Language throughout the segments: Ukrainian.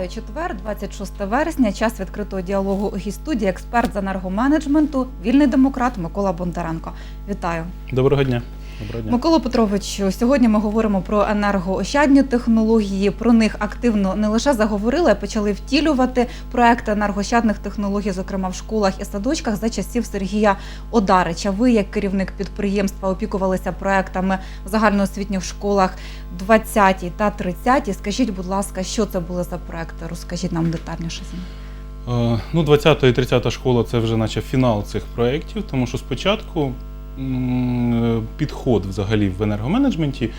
Вітаю четвер, 26 вересня. Час відкритого діалогу у гістуді, Експерт з енергоменеджменту, вільний демократ Микола Бондаренко. Вітаю, Доброго дня. Доброго дня. Микола Петровичу. Сьогодні ми говоримо про енергоощадні технології. Про них активно не лише заговорили, а почали втілювати проекти енергоощадних технологій, зокрема в школах і садочках, за часів Сергія Одарича. Ви, як керівник підприємства, опікувалися проектами в загальноосвітніх школах 20 та 30. Скажіть, будь ласка, що це були за проекти? Розкажіть нам детальніше. з. Е, Ну, 20 і 30 школа це вже наче фінал цих проєктів, тому що спочатку підход взагалі в енергоменеджменті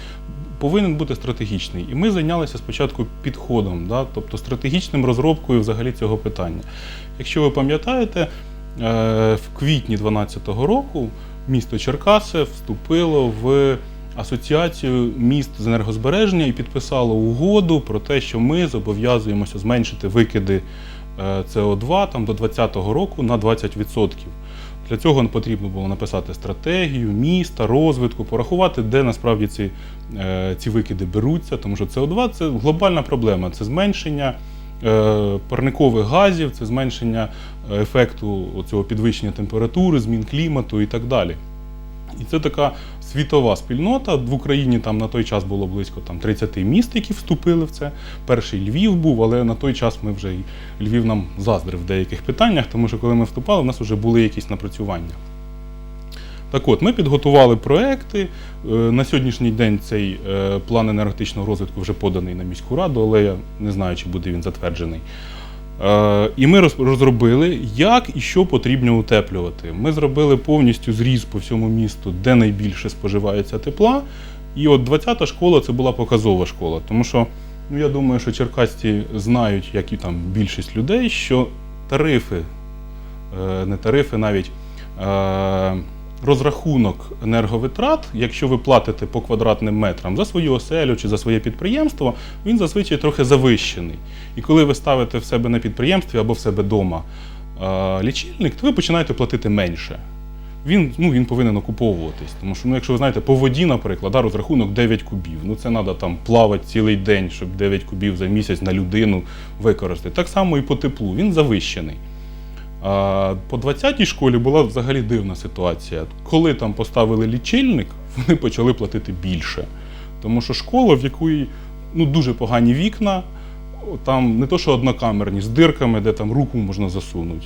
повинен бути стратегічний. І ми зайнялися спочатку підходом, да, тобто стратегічним розробкою взагалі цього питання. Якщо ви пам'ятаєте, е, в квітні 2012 року місто Черкаси вступило в асоціацію міст з енергозбереження і підписало угоду про те, що ми зобов'язуємося зменшити викиди е, СО2 там, до 2020 року на 20%. Для цього потрібно було написати стратегію міста, розвитку, порахувати, де насправді ці, е, ці викиди беруться, тому що СО2 це глобальна проблема, це зменшення е, парникових газів, це зменшення е, ефекту цього підвищення температури, змін клімату і так далі. І це така світова спільнота. В Україні там на той час було близько там 30 міст, які вступили в це. Перший Львів був, але на той час ми вже Львів нам заздрив в деяких питаннях, тому що коли ми вступали, в нас вже були якісь напрацювання. Так от, ми підготували проекти. Е, На сьогоднішній день цей е, план енергетичного розвитку вже поданий на міську раду, але я не знаю, чи буде він затверджений. Е, І ми роз- розробили, як і що потрібно утеплювати. Ми зробили повністю зріз по всьому місту, де найбільше споживається тепла. І от 20-та школа це була показова школа, тому що ну, я думаю, що черкасці знають, як і там більшість людей, що тарифи, е, не тарифи навіть. Е, Розрахунок енерговитрат, якщо ви платите по квадратним метрам за свою оселю чи за своє підприємство, він зазвичай трохи завищений. І коли ви ставите в себе на підприємстві або в себе вдома лічильник, то ви починаєте платити менше. Він, ну, він повинен окуповуватись. Тому що, ну, якщо ви знаєте, по воді, наприклад, розрахунок 9 кубів. Ну це треба там плавати цілий день, щоб 9 кубів за місяць на людину використати. Так само і по теплу, він завищений. По 20-й школі була взагалі дивна ситуація. Коли там поставили лічильник, вони почали платити більше. Тому що школа, в якої ну, дуже погані вікна, там не то, що однокамерні, з дирками, де там руку можна засунути.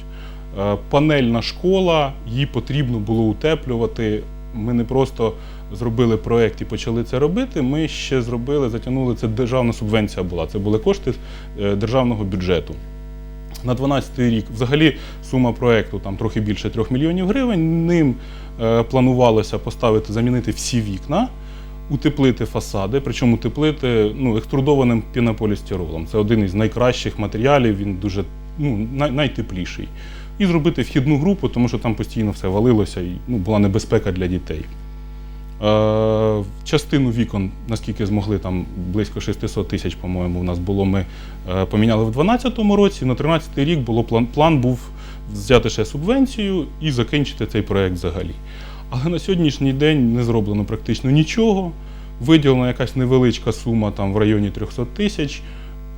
Е, Панельна школа, її потрібно було утеплювати. Ми не просто зробили проєкт і почали це робити. Ми ще зробили, затягнули це державна субвенція була. Це були кошти е, державного бюджету. На 12 рік взагалі сума проєкту там трохи більше 3 мільйонів гривень. Ним е, планувалося поставити, замінити всі вікна, утеплити фасади, причому утеплити ну, екструдованим пінополістиролом. Це один із найкращих матеріалів, він дуже ну, най- найтепліший. І зробити вхідну групу, тому що там постійно все валилося і ну, була небезпека для дітей. Е, частину вікон, наскільки змогли, там близько 600 тисяч, по-моєму, у нас було. Ми е, поміняли в 2012 році. На 2013 рік було план, план був взяти ще субвенцію і закінчити цей проект взагалі. Але на сьогоднішній день не зроблено практично нічого. Виділена якась невеличка сума там в районі 300 тисяч,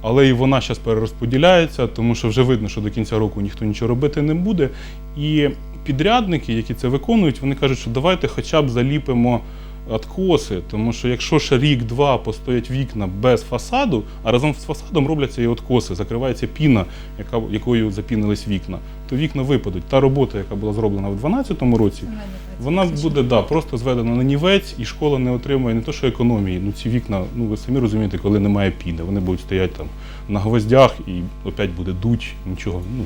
але і вона зараз перерозподіляється, тому що вже видно, що до кінця року ніхто нічого робити не буде. І підрядники, які це виконують, вони кажуть, що давайте хоча б заліпимо откоси, тому що якщо ще рік-два постоять вікна без фасаду, а разом з фасадом робляться і откоси, закривається піна, яка, якою запінились вікна, то вікна випадуть. Та робота, яка була зроблена в 2012 році, вона буде да, просто зведена на нівець, і школа не отримує не то, що економії. Ну ці вікна, ну ви самі розумієте, коли немає піни, вони будуть стояти там на гвоздях і опять буде дуть, нічого. Ну,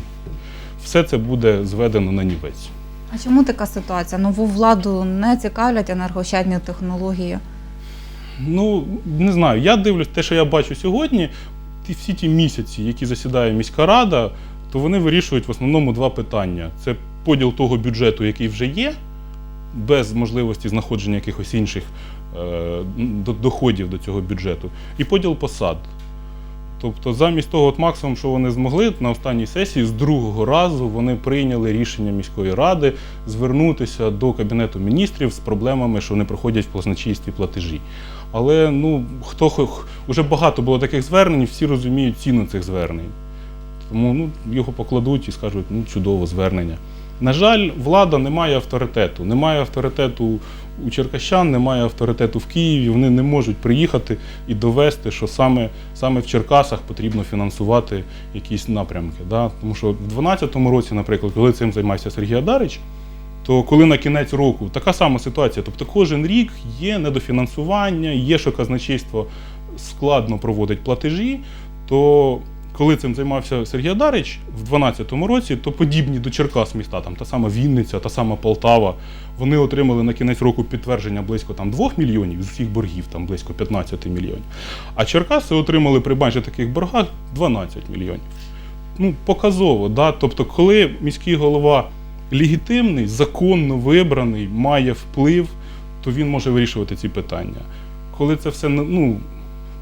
все це буде зведено на нівець. А чому така ситуація? Нову владу не цікавлять енергоощадні технології. Ну, не знаю. Я дивлюсь, те, що я бачу сьогодні, всі ті місяці, які засідає міська рада, то вони вирішують в основному два питання: це поділ того бюджету, який вже є, без можливості знаходження якихось інших е, доходів до цього бюджету, і поділ посад. Тобто, замість того, от максимум, що вони змогли на останній сесії, з другого разу вони прийняли рішення міської ради звернутися до кабінету міністрів з проблемами, що не проходять платничійстві платежі. Але ну хто уже багато було таких звернень, всі розуміють ціну цих звернень. Тому ну, його покладуть і скажуть, ну чудово звернення. На жаль, влада не має авторитету. Немає авторитету у черкащан, немає авторитету в Києві. Вони не можуть приїхати і довести, що саме, саме в Черкасах потрібно фінансувати якісь напрямки. Да? Тому що в 2012 році, наприклад, коли цим займався Сергій Адарич, то коли на кінець року така сама ситуація, тобто кожен рік є недофінансування, є, що казначейство складно проводить платежі, то коли цим займався Сергій Адарич в 2012 році, то подібні до Черкас міста, там та сама Вінниця, та сама Полтава, вони отримали на кінець року підтвердження близько там 2 мільйонів з усіх боргів, там близько 15 мільйонів. А Черкаси отримали при майже таких боргах 12 мільйонів. Ну, показово, да? тобто, коли міський голова легітимний, законно вибраний, має вплив, то він може вирішувати ці питання. Коли це все ну,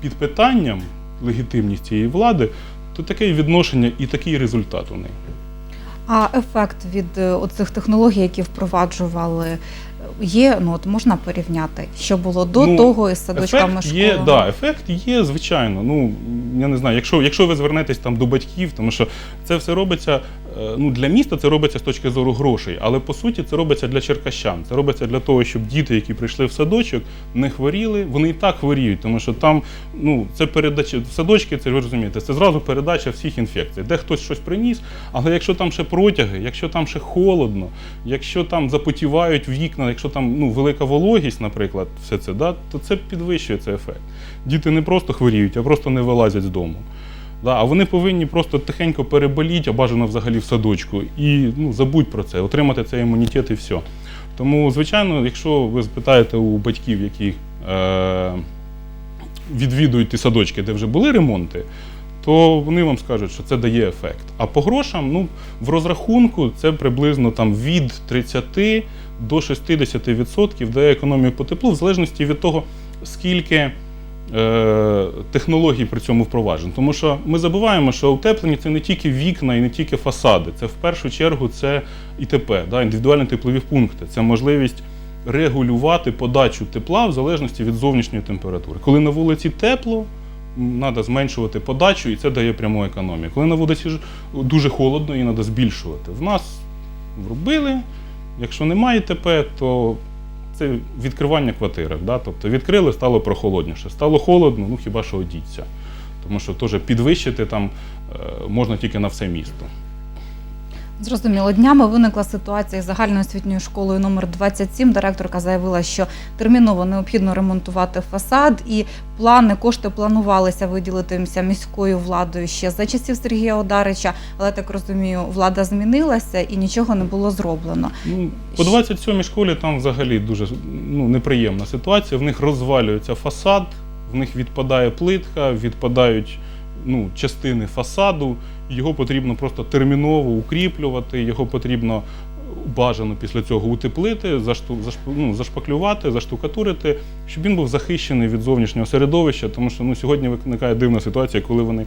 під питанням, легітимність цієї влади, то таке відношення і такий результат у неї. А ефект від е, оцих технологій, які впроваджували, е, є, ну от можна порівняти, що було до Ну, того із садочками Ефект школами? є, да, ефект є, звичайно. Ну я не знаю, якщо, якщо ви звернетесь там до батьків, тому що це все робиться ну, для міста, це робиться з точки зору грошей, але по суті це робиться для черкащан. Це робиться для того, щоб діти, які прийшли в садочок, не хворіли. Вони і так хворіють, тому що там ну це передача садочки, це ви розумієте, це зразу передача всіх інфекцій. Де хтось щось приніс, але якщо там ще протяги, якщо там ще холодно, якщо там запотівають вікна, якщо там ну, велика вологість, наприклад, все це, да, то це підвищує цей ефект. Діти не просто хворіють, а просто не вилазять з дому. Да, а вони повинні просто тихенько переболіти, а бажано взагалі в садочку, і ну, забудь про це, отримати цей імунітет і все. Тому, звичайно, якщо ви спитаєте у батьків, які е, відвідують ті садочки, де вже були ремонти, то вони вам скажуть, що це дає ефект. А по грошам, ну, в розрахунку це приблизно там від 30 до 60% дає економію по теплу, в залежності від того, скільки технологій при цьому впроваджено. Тому що ми забуваємо, що утеплення це не тільки вікна і не тільки фасади, це в першу чергу це ІТП, да, індивідуальні теплові пункти. Це можливість регулювати подачу тепла в залежності від зовнішньої температури. Коли на вулиці тепло, треба зменшувати подачу, і це дає пряму економію. Коли на вулиці дуже холодно, і треба збільшувати. В нас вробили, якщо немає ТП, то це відкривання квартири. Да? Тобто відкрили, стало прохолодніше. Стало холодно, ну хіба що одіться. Тому що теж підвищити там е, можна тільки на все місто. Зрозуміло, днями виникла ситуація з загальноосвітньою школою номер 27. Директорка заявила, що терміново необхідно ремонтувати фасад, і плани, кошти планувалися виділитися міською владою ще за часів Сергія Одарича. Але так розумію, влада змінилася і нічого не було зроблено. Ну, по 27-й школі там взагалі дуже ну, неприємна ситуація. В них розвалюється фасад, в них відпадає плитка, відпадають ну, частини фасаду. Його потрібно просто терміново укріплювати, його потрібно бажано після цього утеплити, зашту, зашп- ну, зашпаклювати, заштукатурити, щоб він був захищений від зовнішнього середовища, тому що ну, сьогодні виникає дивна ситуація, коли вони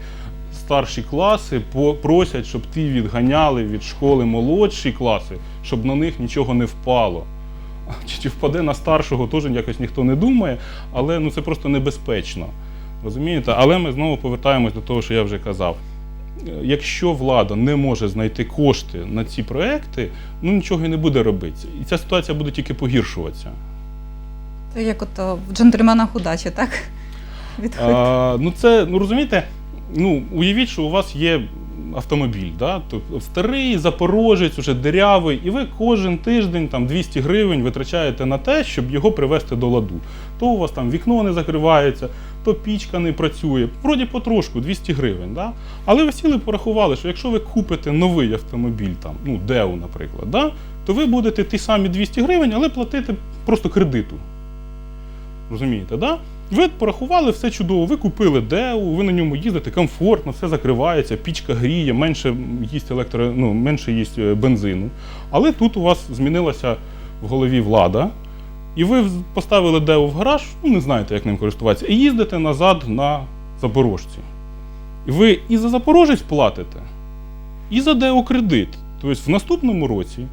старші класи просять, щоб ті відганяли від школи молодші класи, щоб на них нічого не впало. Чи впаде на старшого, теж якось ніхто не думає, але ну, це просто небезпечно. Розумієте? Але ми знову повертаємось до того, що я вже казав. Е, Якщо влада не може знайти кошти на ці проекти, ну нічого і не буде робити. І ця ситуація буде тільки погіршуватися. Це як от в джентльменах удачі, так? А, ну це, ну розумієте, ну уявіть, що у вас є автомобіль, да? тобто старий, запорожець, уже дирявий, і ви кожен тиждень там 200 гривень витрачаєте на те, щоб його привести до ладу. То у вас там вікно не закривається, то пічка не працює. Вроді потрошку 200 гривень. Да? Але ви сіли порахували, що якщо ви купите новий автомобіль, там, ну, Деу, наприклад, да? то ви будете ті самі 200 гривень, але платити просто кредиту. Розумієте, да? Ви порахували все чудово, ви купили ДЕУ, ви на ньому їздите комфортно, все закривається, пічка гріє, менше їсть електро, ну, менше їсть е, бензину. Але тут у вас змінилася в голові влада, і ви поставили ДЕУ в гараж, ну не знаєте, як ним користуватися, і їздите назад на Запорожці. І ви і за Запорожець платите, і за ДЕО кредит. Тобто в наступному році,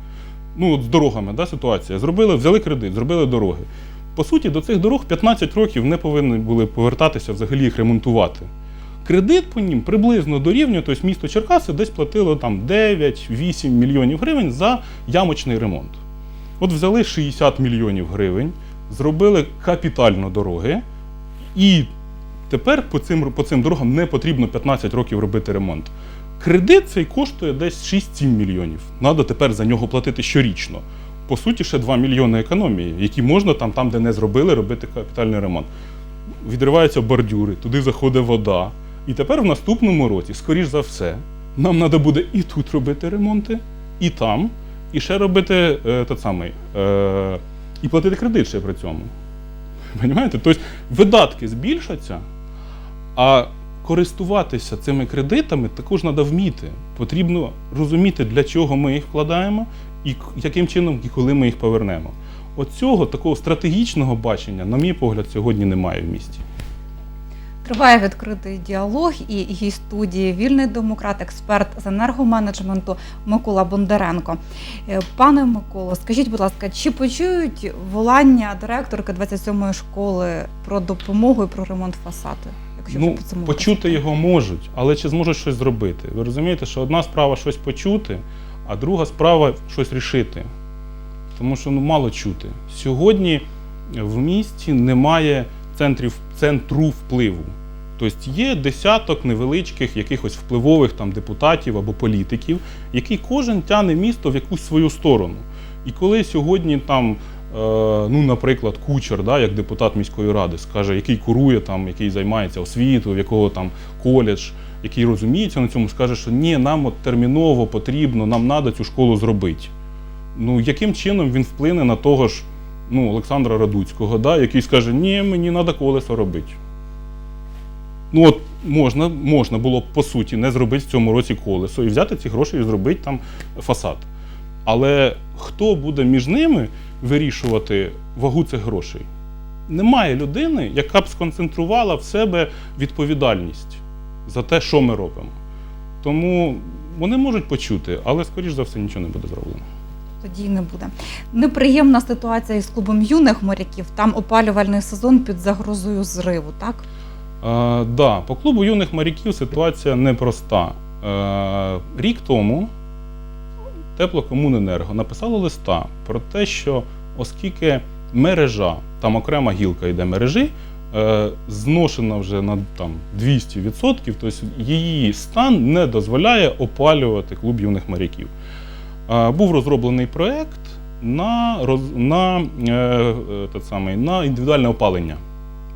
ну от з дорогами да, ситуація, зробили, взяли кредит, зробили дороги. По суті, до цих дорог 15 років не повинні були повертатися взагалі їх ремонтувати. Кредит по ним приблизно дорівнює, тобто місто Черкаси десь платило там 9-8 мільйонів гривень за ямочний ремонт. От взяли 60 мільйонів гривень, зробили капітально дороги, і тепер по цим, по цим дорогам не потрібно 15 років робити ремонт. Кредит цей коштує десь 6-7 мільйонів. Надо тепер за нього платити щорічно. По суті, ще 2 мільйони економії, які можна там, там, де не зробили, робити капітальний ремонт. Відриваються бордюри, туди заходить вода. І тепер в наступному році, скоріш за все, нам треба буде і тут робити ремонти, і там, і ще робити е, тот самий, е, і платити кредит ще при цьому. Понимаєте? Тобто видатки збільшаться, а користуватися цими кредитами також треба вміти. Потрібно розуміти, для чого ми їх вкладаємо і яким чином і коли ми їх повернемо. От цього такого стратегічного бачення, на мій погляд, сьогодні немає в місті. Триває відкритий діалог і гість студії вільний демократ, експерт з енергоменеджменту Микола Бондаренко. Е, Пане Миколо, скажіть, будь ласка, чи почують волання директорки 27-ї школи про допомогу і про ремонт фасаду? Якщо Ну, почути його можуть, але чи зможуть щось зробити? Ви розумієте, що одна справа щось почути, а друга справа щось рішити. Тому що ну, мало чути. Сьогодні в місті немає центрів, центру впливу. Тобто є десяток невеличких якихось впливових там депутатів або політиків, які кожен тяне місто в якусь свою сторону. І коли сьогодні там, е, ну, наприклад, кучер, да, як депутат міської ради, скаже, який курує там, який займається освітою, в якого там коледж, який розуміється на цьому, скаже, що ні, нам от терміново потрібно, нам треба цю школу зробити. Ну, яким чином він вплине на того ж ну, Олександра Радуцького, да, який скаже, ні, мені треба колесо робити. Ну от можна, можна було б, по суті не зробити в цьому році колесо і взяти ці гроші і зробити там фасад. Але хто буде між ними вирішувати вагу цих грошей? Немає людини, яка б сконцентрувала в себе відповідальність за те, що ми робимо. Тому вони можуть почути, але, скоріш за все, нічого не буде зроблено. Тоді не буде. Неприємна ситуація із клубом юних моряків. Там опалювальний сезон під загрозою зриву, так? Е, да, по клубу юних моряків ситуація непроста. Е, рік тому Теплокомуненерго написало листа про те, що оскільки мережа, там окрема гілка йде мережі, зношена вже на там, 200%, тобто її стан не дозволяє опалювати клуб юних моряків. Е, був розроблений проєкт на, на, е, е, те на індивідуальне опалення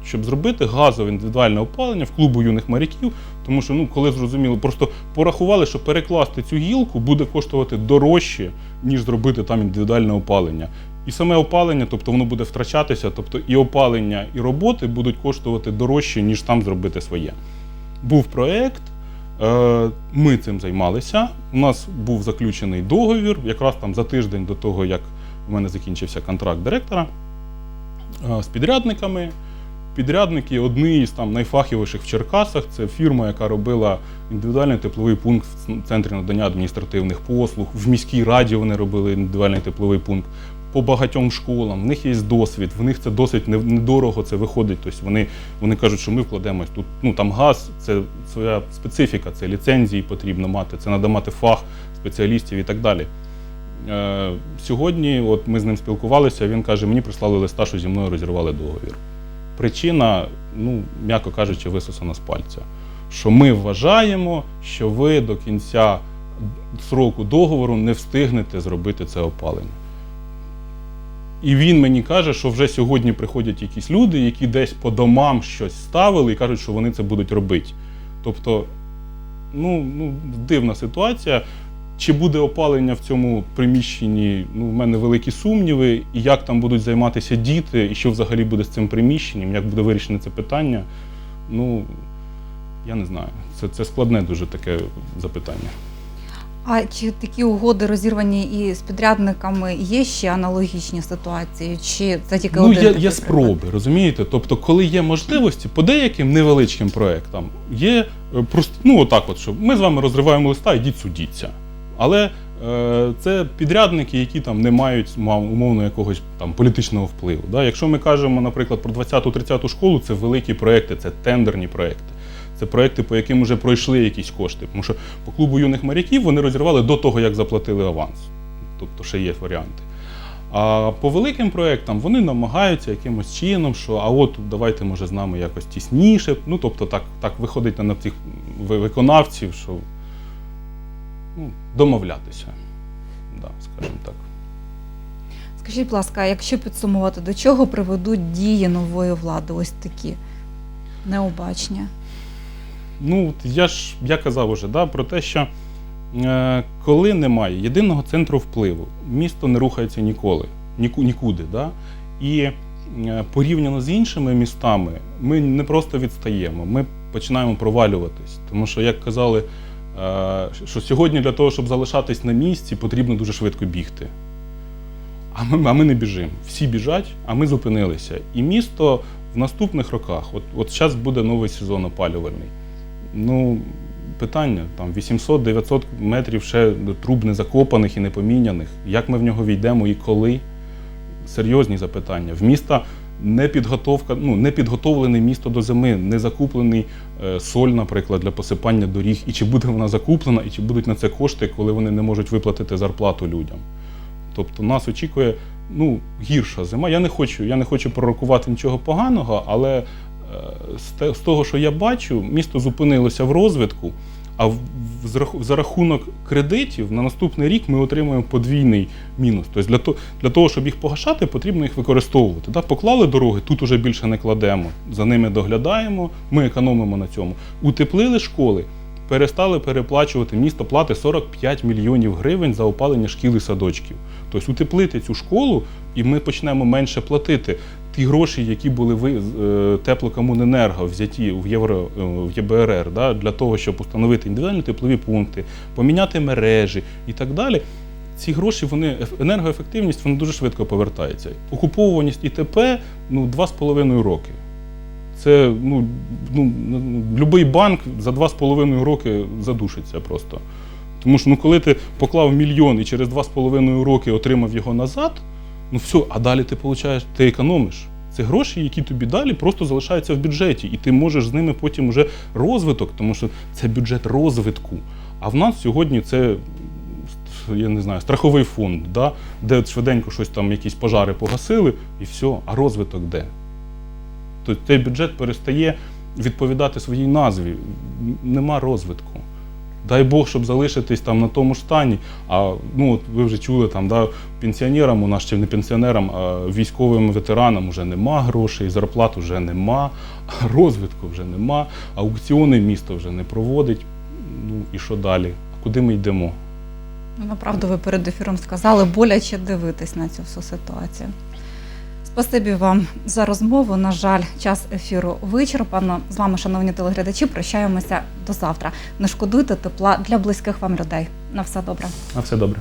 щоб зробити газове індивідуальне опалення в клубу юних моряків, тому що ну коли зрозуміло, просто порахували, що перекласти цю гілку буде коштувати дорожче, ніж зробити там індивідуальне опалення. І саме опалення, тобто воно буде втрачатися, тобто і опалення, і роботи будуть коштувати дорожче, ніж там зробити своє. Був проєкт, е, ми цим займалися. У нас був заключений договір, якраз там за тиждень до того, як у мене закінчився контракт директора е, з підрядниками. Підрядники одні із там найфаховіших в Черкасах. Це фірма, яка робила індивідуальний тепловий пункт в центрі надання адміністративних послуг. В міській раді вони робили індивідуальний тепловий пункт. По багатьом школам, в них є досвід, в них це досить недорого це виходить. Тобто вони, вони кажуть, що ми вкладемось тут. Ну там газ, це своя специфіка, це ліцензії потрібно мати, це треба мати фах спеціалістів і так далі. Е, сьогодні, от ми з ним спілкувалися, він каже, мені прислали листа, що зі мною розірвали договір. Причина, ну, м'яко кажучи, висосана з пальця. Що ми вважаємо, що ви до кінця сроку договору не встигнете зробити це опалення. І він мені каже, що вже сьогодні приходять якісь люди, які десь по домам щось ставили і кажуть, що вони це будуть робити. Тобто, ну, ну дивна ситуація. Чи буде опалення в цьому приміщенні? Ну, в мене великі сумніви, і як там будуть займатися діти, і що взагалі буде з цим приміщенням, як буде вирішено це питання. Ну, я не знаю. Це, це складне дуже таке запитання. А чи такі угоди розірвані і з підрядниками є ще аналогічні ситуації? Чи це тільки Ну, один є, є спроби, розумієте? Тобто, коли є можливості, по деяким невеличким проектам є е, просто, ну отак, от, що ми з вами розриваємо листа, ідіть судіться. Але е, це підрядники, які там не мають умовно якогось там політичного впливу. Да? Якщо ми кажемо, наприклад, про 20-30 школу, це великі проекти, це тендерні проекти. Це проекти, по яким вже пройшли якісь кошти. Тому що по клубу юних моряків вони розірвали до того, як заплатили аванс. Тобто ще є варіанти. А по великим проектам вони намагаються якимось чином, що а от давайте, може, з нами якось тісніше. Ну, тобто, так, так виходить на тих виконавців, що ну, домовлятися. Да, скажімо так. Скажіть, будь ласка, якщо підсумувати, до чого приведуть дії нової влади? Ось такі необачні. Ну, я ж я казав уже да, про те, що е, коли немає єдиного центру впливу, місто не рухається ніколи, ніку, нікуди. Да? І е, порівняно з іншими містами, ми не просто відстаємо, ми починаємо провалюватись. Тому що, як казали, е, що сьогодні для того, щоб залишатись на місці, потрібно дуже швидко бігти. А ми, а ми не біжимо. Всі біжать, а ми зупинилися. І місто в наступних роках, от, от зараз буде новий сезон опалювальний. Ну, питання там 800-900 метрів ще труб не закопаних і не поміняних. Як ми в нього війдемо і коли? Серйозні запитання. В міста не підготовка, ну не підготовлене місто до зими, не закуплений е, соль, наприклад, для посипання доріг. І чи буде вона закуплена, і чи будуть на це кошти, коли вони не можуть виплатити зарплату людям. Тобто нас очікує ну, гірша зима. Я не хочу, я не хочу пророкувати нічого поганого, але з, того, що я бачу, місто зупинилося в розвитку, а за рахунок кредитів на наступний рік ми отримуємо подвійний мінус. Тобто для, то, для того, щоб їх погашати, потрібно їх використовувати. Да? Поклали дороги, тут уже більше не кладемо. За ними доглядаємо, ми економимо на цьому. Утеплили школи. Перестали переплачувати місто плати 45 мільйонів гривень за опалення шкіл і садочків. Тобто утеплити цю школу, і ми почнемо менше платити. Ті гроші, які були ви е, теплокомуненерго взяті в Євро е, в ЄБРР, да, для того, щоб установити індивідуальні теплові пункти, поміняти мережі і так далі. Ці гроші, вони енергоефективність вона дуже швидко повертається. Окупованість ІТП ну 2,5 роки. Це ну, ну, будь-який банк за 2,5 роки задушиться просто. Тому що ну, коли ти поклав мільйон і через 2,5 роки отримав його назад, ну все, а далі ти получаєш, ти економиш. Це гроші, які тобі далі просто залишаються в бюджеті, і ти можеш з ними потім уже розвиток, тому що це бюджет розвитку. А в нас сьогодні це я не знаю, страховий фонд, да? де швиденько щось там, якісь пожари погасили, і все, а розвиток де? Тобто цей бюджет перестає відповідати своїй назві. Нема розвитку. Дай Бог, щоб залишитись там на тому ж стані. А ну, от ви вже чули, там, да, пенсіонерам, у нас ще не пенсіонерам, а військовим ветеранам вже нема грошей, зарплат вже нема, розвитку вже нема, аукціони місто вже не проводить. Ну і що далі? А куди ми йдемо? Ну, Направду, ви перед ефіром сказали, боляче дивитись на цю всю ситуацію. Спасибі вам за розмову. На жаль, час ефіру вичерпано. З вами, шановні телеглядачі, прощаємося до завтра. Не шкодуйте тепла для близьких вам людей. На все добре. На все добре.